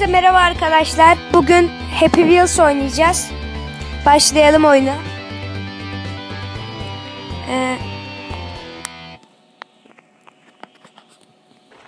merhaba arkadaşlar. Bugün Happy Wheels oynayacağız. Başlayalım oyuna. Ee,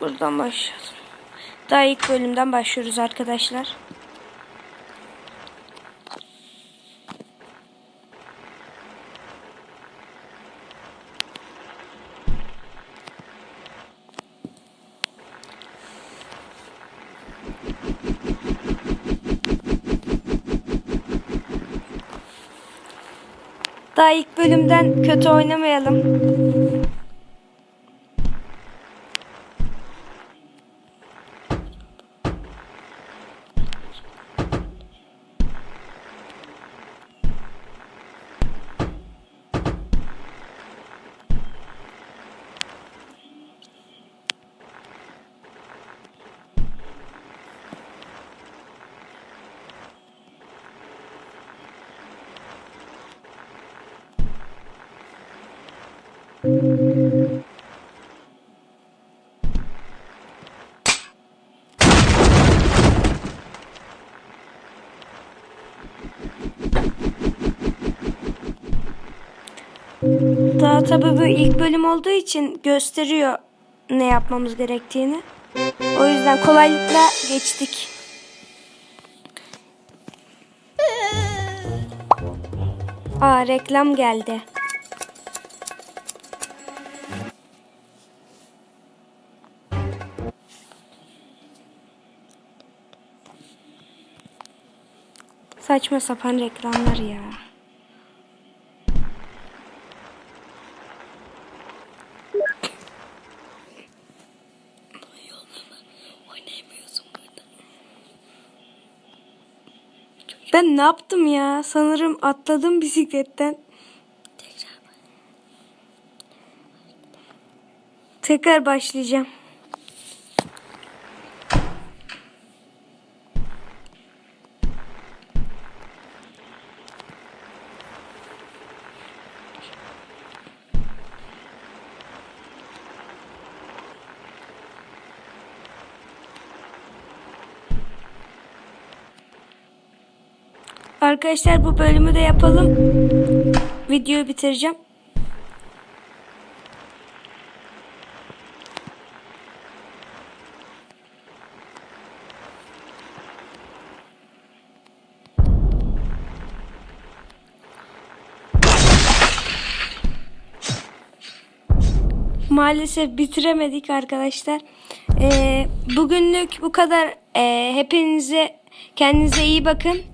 buradan başlayalım. Daha ilk bölümden başlıyoruz arkadaşlar. Daha ilk bölümden kötü oynamayalım. Daha tabii bu ilk bölüm olduğu için gösteriyor ne yapmamız gerektiğini. O yüzden kolaylıkla geçtik. Aa reklam geldi. Saçma sapan reklamlar ya. Ben ne yaptım ya? Sanırım atladım bisikletten. Tekrar başlayacağım. Arkadaşlar bu bölümü de yapalım. Videoyu bitireceğim. Maalesef bitiremedik arkadaşlar. Ee, bugünlük bu kadar. Ee, hepinize kendinize iyi bakın.